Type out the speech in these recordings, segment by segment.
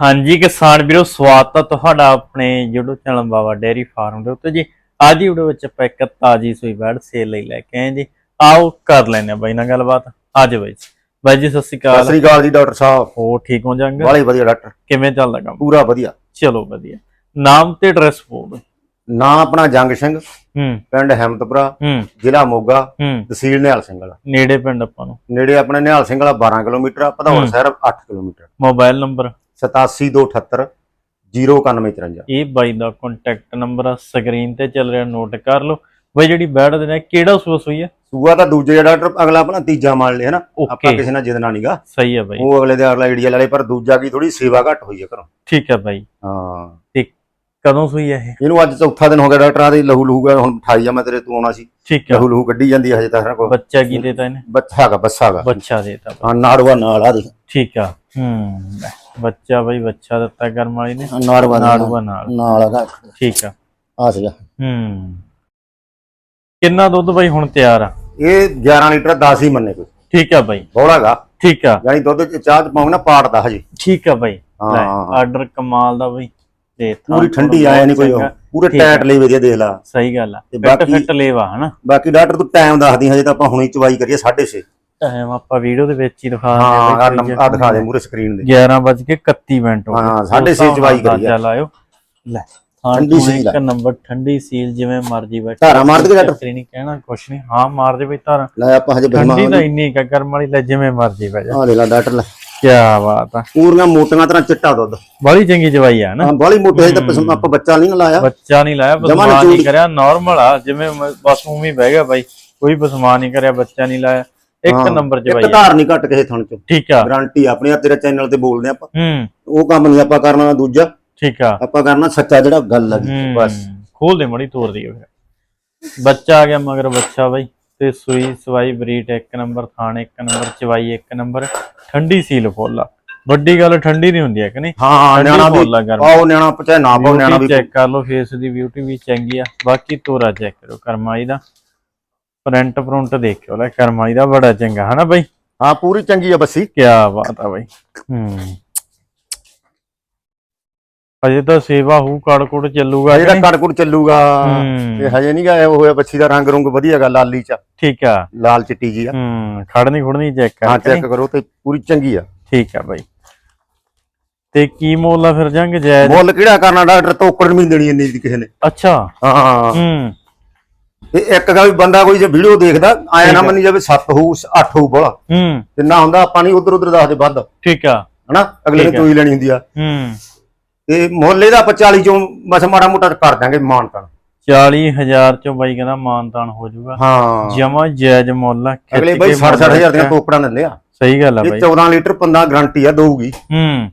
ਹਾਂਜੀ ਕਿਸਾਨ ਵੀਰੋ ਸਵਾਗਤ ਹੈ ਤੁਹਾਡਾ ਆਪਣੇ YouTube channel Baba dairy farm ਦੇ ਉੱਤੇ ਜੀ। ਅੱਜ ਦੀ ਵੀਡੀਓ ਵਿੱਚ ਆਪਾਂ ਇੱਕ ਤਾਜੀ ਸੂਈ ਬੈੜ ਸੇਲ ਲਈ ਲੈ ਕੇ ਆਏ ਜੀ। ਆਓ ਕਰ ਲੈਨੇ ਆ ਬਾਈ ਨਾਲ ਗੱਲਬਾਤ। ਅੱਜ ਬਾਈ ਜੀ। ਬਾਈ ਜੀ ਸਤਿ ਸ਼੍ਰੀ ਸਤਿ ਅਕਾਲ ਸ੍ਰੀ ਅਕਾਲ ਜੀ ਡਾਕਟਰ ਸਾਹਿਬ। ਹੋ ਠੀਕ ਹੋ ਜਾਂਗੇ? ਬਾਲੀ ਵਧੀਆ ਡਾਕਟਰ। ਕਿਵੇਂ ਚੱਲਦਾ ਕੰਮ? ਪੂਰਾ ਵਧੀਆ। ਚਲੋ ਵਧੀਆ। ਨਾਮ ਤੇ ਐਡਰੈਸ ਬੋਲ ਦਿਓ। ਨਾਂ ਆਪਣਾ ਜੰਗ ਸਿੰਘ ਹੂੰ। ਪਿੰਡ ਹੈਮਤਪੁਰਾ ਹੂੰ। ਜ਼ਿਲ੍ਹਾ ਮੋਗਾ ਹੂੰ। ਤਹਿਸੀਲ ਨਿਹਾਲ ਸਿੰਘ ਵਾਲਾ। ਨੇੜੇ ਪਿੰਡ ਆਪਾਂ ਨੂੰ। ਨੇੜੇ ਆਪਣੇ ਨਿਹਾਲ ਸਿੰਘ ਵਾਲਾ 12 ਕਿਲੋਮੀਟਰ ਆ ਭਦੌੜ ਹੂੰ। ਸ਼ਹਿਰ 8 ਕਿਲੋਮੀਟਰ। Mobile number? 87278 09153 ਇਹ ਬਾਈ ਦਾ ਕੰਟੈਕਟ ਨੰਬਰ ਸਕਰੀਨ ਤੇ ਚੱਲ ਰਿਹਾ ਨੋਟ ਕਰ ਲਓ। ਬਾਈ ਜਿਹੜੀ ਬੈੜ ਦੇ ਨੇ ਕਿਹੜਾ ਸੂਸ ਹੋਈ ਹੈ ਸੂਆ ਤਾਂ ਦੂਜੇ ਜਿਹੜਾ ਡਾਕਟਰ ਅਗਲਾ ਆਪਣਾ ਤੀਜਾ ਮੰਨ ਲਿਆ ਨਾ ਆਪਾਂ ਕਿਸੇ ਨਾਲ ਜਿੱਦਣਾ ਨਹੀਂਗਾ ਸਹੀ ਹੈ ਬਾਈ। ਉਹ ਅਗਲੇ ਦੇ ਅਗਲਾ ਆਈਡੀਆ ਲੈ ਲੇ ਪਰ ਦੂਜਾ ਕੀ ਥੋੜੀ ਸੇਵਾ ਘੱਟ ਹੋਈ ਹੈ ਘਰੋਂ। ਠੀਕ ਹੈ ਬਾਈ। ਹਾਂ। ਤੇ ਕਦੋਂ ਸੂਈ ਹੈ ਇਹ? ਇਹਨੂੰ ਅੱਜ ਚੌਥਾ ਦਿਨ ਹੋ ਗਿਆ ਡਾਕਟਰ ਆਦੇ ਲਹੂ ਲਹੂ ਗਾ ਹੁਣ ਠਾਈ ਆ ਮੈਂ ਤੇਰੇ ਤੋਂ ਆਉਣਾ ਸੀ। ਠੀਕ ਹੈ ਲਹੂ ਲਹੂ ਕੱਢੀ ਜਾਂਦੀ ਹਜੇ ਤੱਕ ਕੋਈ। ਬੱਚਾ ਕੀ ਦੇਤਾ ਇਹਨੇ? ਬੱਚਾ ਹੈਗਾ ਬੱਸਾ ਹੈਗਾ। ਬੱਚਾ ਦੇਤਾ। ਹਾਂ ਨਾੜਵਾ ਨਾਲ ਆ ਦੇਖ। ਠੀਕ ਆ। ਹੂੰ ਬੱਚਾ ਬਈ ਬੱਚਾ ਦਿੱਤਾ ਕਰਮ ਵਾਲੀ ਨੇ। ਨਾਲ ਨਾੜੂਆ ਨਾਲ। ਨਾਲ ਹੈਗਾ ਠੀਕ ਆ। ਆ ਸੀਗਾ। ਹੂੰ। ਕਿੰਨਾ ਦੁੱਧ ਬਈ ਹੁਣ ਤਿਆਰ ਆ? ਇਹ 11 ਲੀਟਰ 10 ਹੀ ਮੰਨੇ ਕੋਈ। ਠੀਕ ਆ ਬਈ। ਬੋਲਾਗਾ ਠੀਕ ਆ। ਯਾਨੀ ਦੁੱਧ ਚ ਚਾਹ ਚ ਪਾਉਂ ਨਾ ਪਾੜਦਾ ਹਜੇ। ਠੀਕ ਆ ਬਈ। ਆਰਡਰ ਕਮਾਲ ਦਾ ਬਈ। ਦੇ ਥਾਂ ਪੂਰੀ ਠੰਡੀ ਆਇਆ ਨਹੀਂ ਕੋਈ। ਪੂਰੇ। ਟਾਈਟ ਲਈ ਵਧੀਆ ਦੇਖ ਲਾ। ਸਹੀ ਗੱਲ ਆ। ਤੇ ਫਿੱਟ ਬਾਕੀ- ਫਿੱਟ ਲੇਵਾ ਹਨਾ? ਬਾਕੀ ਡਾਕਟਰ ਤੂੰ ਟਾਈਮ ਦੱਸਦੀ ਹਜੇ ਤਾਂ ਆਪਾਂ ਹੁਣੀ ਚਵਾਈ ਕਰੀਏ 6:30 ਟਾਈਮ ਆਪਾਂ ਵੀਡੀਓ ਦੇ ਵਿੱਚ ਹੀ ਦਿਖਾ ਹਾਂ ਦਿੰਦੇ ਨੰਬਰ ਆ ਦਿਖਾ ਦੇ ਮੂਰੇ ਸਕਰੀਨ ਦੇ। 11 ਵੱਜ ਕੇ 31 ਮਿੰਟ ਹੋ ਗਏ। ਹਾਂ, ਸਾਢੇ ਛੇ ਚਵਾਈ ਕਰੀ ਆ। ਚੱਲ ਆਇਓ ਲੈ ਠੰਡੀ ਸੀਲ। ਇੱਕ ਨੰਬਰ ਠੰਡੀ ਸੀਲ ਜਿਵੇਂ ਮਰਜ਼ੀ ਬੈਠ। ਧਾਰਾਂ ਮਾਰ ਦੇ ਡਾਕਟਰ? ਨਹੀਂ ਕਹਿਣਾ ਕੁਛ ਨਹੀਂ ਹਾਂ ਮਾਰ ਦੇ ਬਈ ਧਾਰਾਂ। ਲੈ ਆਪਾਂ ਹਜੇ ਬਸਮਾ ਠੰਡੀ ਤਾਂ ਇੰਨੀ ਕਾ ਗਰਮ ਵਾਲੀ ਲੈ ਜਿਵੇਂ ਮਰਜ਼ੀ ਬਹਿ ਜਾ। ਆ ਦੇ ਲਾ ਡਾਕਟਰ ਲੈ। ਕੀ ਬਾਤ ਆ। ਪੂਰੀਆਂ ਮੋਟੀਆਂ ਤਰ੍ਹਾਂ ਚਿੱਟਾ ਦੁੱਧ। ਬੜੀ ਚੰਗੀ ਜਵਾਈ ਆ ਨਾ। ਹਾਂ ਬਾਲੀ ਮੋਟੇ ਤਾਂ ਪਸਮ- ਆਪਾਂ ਬੱਚਾ ਨਹੀਂ ਲਾਇਆ। ਬੱਚਾ ਨਹੀਂ ਲਾਇਆ ਬਸਮਾਨ ਨਹੀਂ। ਕਰਿਆ। ਨਾਰਮਲ ਆ ਜਿਵੇਂ ਬਸ ਉਵੇਂ ਹੀ ਬਹਿ ਗਿਆ ਬਾਈ। ਕੋਈ ਬਸਮਾਨ ਨਹੀਂ ਕਰਿਆ ਬੱਚਾ ਨਹੀਂ ਲਾਇਆ। ਇੱਕ ਨੰਬਰ ਜਵਾਈ ਆ ਧਾਰ ਨਹੀਂ ਘੱਟ ਕਿਸੇ ਥਣ ਚ। ਠੀਕ ਆ। ਗਾਰੰਟੀ ਆਪਣੀ ਆ ਤੇਰੇ ਚੈਨਲ ਤੇ ਬੋਲਦੇ ਆਪਾਂ। ਹੂੰ। ਉਹ ਕੰਮ ਨਹੀਂ ਆਪਾਂ ਕਰਨਾ ਦੂਜਾ। ਠੀਕ ਆ। ਆਪਾਂ ਕਰਨਾ ਸੱਚਾ ਜਿਹੜਾ ਗੱਲ ਲੱਗੀ ਬਸ। ਖੋਲ ਦੇ ਮੜੀ ਤੋੜ ਦੀ ਫਿਰ। ਬੱਚਾ ਆ ਗਿਆ ਮਗਰ ਬੱਚਾ ਬਾਈ। ਤੇ ਸੂਈ ਸਵਾਈ ਬਰੀਟ ਇੱਕ ਨੰਬਰ ਥਾਣ ਇੱਕ ਨੰਬਰ ਚਵਾਈ ਇੱਕ ਨੰਬਰ। ਠੰਡੀ ਸੀਲ ਫੋਲਾ ਵੱਡੀ ਗੱਲ ਠੰਡੀ ਨਹੀਂ ਹੁੰਦੀ ਹੈ ਕਿ ਨਹੀਂ? ਹਾਂ ਨਿਆਣਾ ਵੀ ਆ। ਪਾਓ ਨਿਆਣਾ ਪਚਾ ਨਾ ਪਾਓ ਨਿਆਣਾ ਵੀ ਚੈੱਕ ਕਰ ਲਓ ਫੇਸ ਦੀ ਬਿਊਟੀ ਵੀ ਚੰਗੀ ਆ। ਬਾਕੀ ਤੋਰਾ ਚੈੱਕ ਕਰੋ ਕਰਮਾਈ ਦਾ। ਪ੍ਰਿੰਟ ਪ੍ਰਿੰਟ ਦੇਖਿਓ ਲੈ ਕਰਮਾਈ ਦਾ ਬੜਾ ਚੰਗਾ ਹਨਾ ਬਾਈ? ਹਾਂ ਪੂਰੀ ਚੰਗੀ ਆ ਬੱਸੀ। ਕੀ ਬਾਤ ਆ ਬਾਈ। ਹੂੰ। ਅਜੇ ਤਾਂ ਸੇਵਾ ਹੂ ਕੜਕੁੜ ਚੱਲੂਗਾ ਹਜੇ ਤਾਂ ਨਹੀਂ? ਕੜਕੁੜ ਚੱਲੂਗਾ। ਹੂੰ, ਇਹ ਹਜੇ ਨਹੀਂ ਗਾ ਉਹ ਹੋਇਆ ਬੱਚੀ ਦਾ ਰੰਗ ਰੁੰਗ ਵਧੀਆ ਗਾ ਲਾਲੀ ਚ। ਠੀਕ ਆ। ਲਾਲ ਚਿੱਟੀ ਜੀ ਆ। ਹੂੰ ਖੜਨੀ ਖੁੜਨੀ ਚੈੱਕ ਹਾਂ ਕਰ ਚੈੱਕ ਕਰੋ ਤੇ ਪੂਰੀ ਚੰਗੀ ਆ। ਠੀਕ ਆ ਬਾਈ। ਤੇ ਕੀ ਮੁੱਲ ਆ ਫਿਰ ਜੰਗ ਜਾਇਜ਼ ਮੁੱਲ ਕਿਹੜਾ ਕਰਨਾ ਡਾਕਟਰ ਤੋਕੜ ਨਹੀਂ ਦੇਣੀ ਇੰਨੀ ਕਿਸੇ ਨੇ। ਅੱਛਾ। ਹਾਂ। ਹੂੰ। ਤੇ ਇੱਕ ਗਾ ਵੀ ਬੰਦਾ ਕੋਈ ਜੇ ਵੀਡੀਓ ਦੇਖਦਾ ਆਇਆ ਨਾ। ਮੰਨੀ ਜਾਵੇ 7 ਹੋਊ 8 ਹੋਊ ਬੋਲਾ। ਹੂੰ। ਜਿੰਨਾ ਹੁੰਦਾ ਆਪਾਂ ਨਹੀਂ ਉਧਰ ਉਧਰ ਦੱਸਦੇ ਵੱਧ। ਠੀਕ ਆ। ਹਨਾ? ਅਗਲੇ ਨੇ। ਚੋਈ ਲੈਣੀ ਹੁੰਦੀ ਆ। ਹੂੰ। ਤੇ ਮੁੱਲ ਇਹਦਾ ਆਪਾਂ 40 ਚੋਂ ਬਸ ਮਾੜਾ ਮੋਟਾ ਕਰ ਦਾਂਗੇ ਮਾਨ ਤਾਂ 40000 ਚੋਂ ਬਾਈ ਕਹਿੰਦਾ ਮਾਨਤਾਨ ਹੋ ਜਾਊਗਾ। ਹਾਂ। ਜਮਾ ਜਾਇਜ਼ ਮੁੱਲ ਆ ਅਗਲੇ ਬਾਈ ਕੇ 60 ਮੁੱਲ 60000 ਦੀਆਂ। ਟੋਕੜਾਂ ਦਿੰਦੇ ਆ ਸਹੀ ਗੱਲ ਆ ਬਾਈ। 14 ਲੀਟਰ 15 ਗਾਰੰਟੀ ਆ ਦਊਗੀ। ਹੂੰ।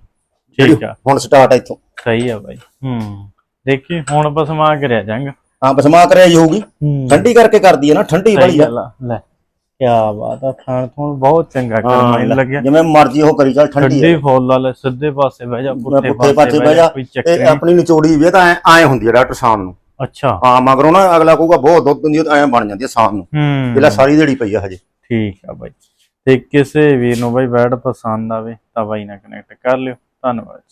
ਠੀਕ ਆ। ਹੁਣ ਸਟਾਰਟ ਆ ਇੱਥੋਂ। ਸਹੀ ਆ ਬਾਈ। ਹੂੰ। ਦੇਖੀ ਹੁਣ ਬਸਮਾ ਕਰਿਆ ਜੰਗ ਹਾਂ ਬਸਮਾ ਕਰਿਆ ਹੀ ਹੋਊਗੀ। ਹੂੰ। ਠੰਡੀ ਕਰਕੇ ਕਰਦੀ ਹੈ ਨਾ ਠੰਡੀ ਸਹੀ ਵਾਲੀ ਆ। ਗੱਲ ਆ। ਲੈ ਕੀ ਬਾਤ ਆ ਖਾਣ ਤੋਂ ਬਹੁਤ ਚੰਗਾ ਕਰਮਾਈ ਹਾਂ, ਲੱਗਿਆ। ਜਿਵੇਂ ਮਰਜ਼ੀ ਉਹ ਕਰੀ ਚੱਲ ਠੰਡੀ ਠੰਡੀ ਆ ਫੁੱਲ ਵਾਲੇ ਸਿੱਧੇ ਪਾਸੇ ਬਹਿ ਜਾ ਪੁੱਠੇ ਪੁੱਠੇ ਪਾਸੇ ਬਹਿ ਜਾ ਕੋਈ ਚੱਕਰ ਇਹ ਨਹੀਂ। ਆਪਣੀ ਨਿਚੋੜੀ ਵੀ ਆ ਤਾਂ ਐ ਹੁੰਦੀ ਆ ਡਾਕਟਰ ਸ਼ਾਮ ਨੂੰ। ਅੱਛਾ। ਹਾਂ ਮਗਰੋਂ ਨਾ ਅਗਲਾ ਕਹੂਗਾ ਬਹੁਤ ਦੁੱਧ ਦਿੰਦੀ ਆ ਐ ਬਣ ਜਾਂਦੀ ਆ ਸ਼ਾਮ ਨੂੰ। ਹੂੰ। ਜਿਹੜਾ ਸਾਰੀ ਦਿਹਾੜੀ ਪਈ ਆ ਹਜੇ। ਠੀਕ ਆ ਬਾਈ। ਤੇ ਕਿਸੇ ਵੀਰ ਨੂੰ ਬਾਈ ਬੈਡ ਪਸੰਦ ਆਵੇ ਤਾਂ ਬਾਈ ਨਾਲ ਕਨੈਕਟ ਕਰ ਲਿਓ। ਧੰਨਵਾਦ।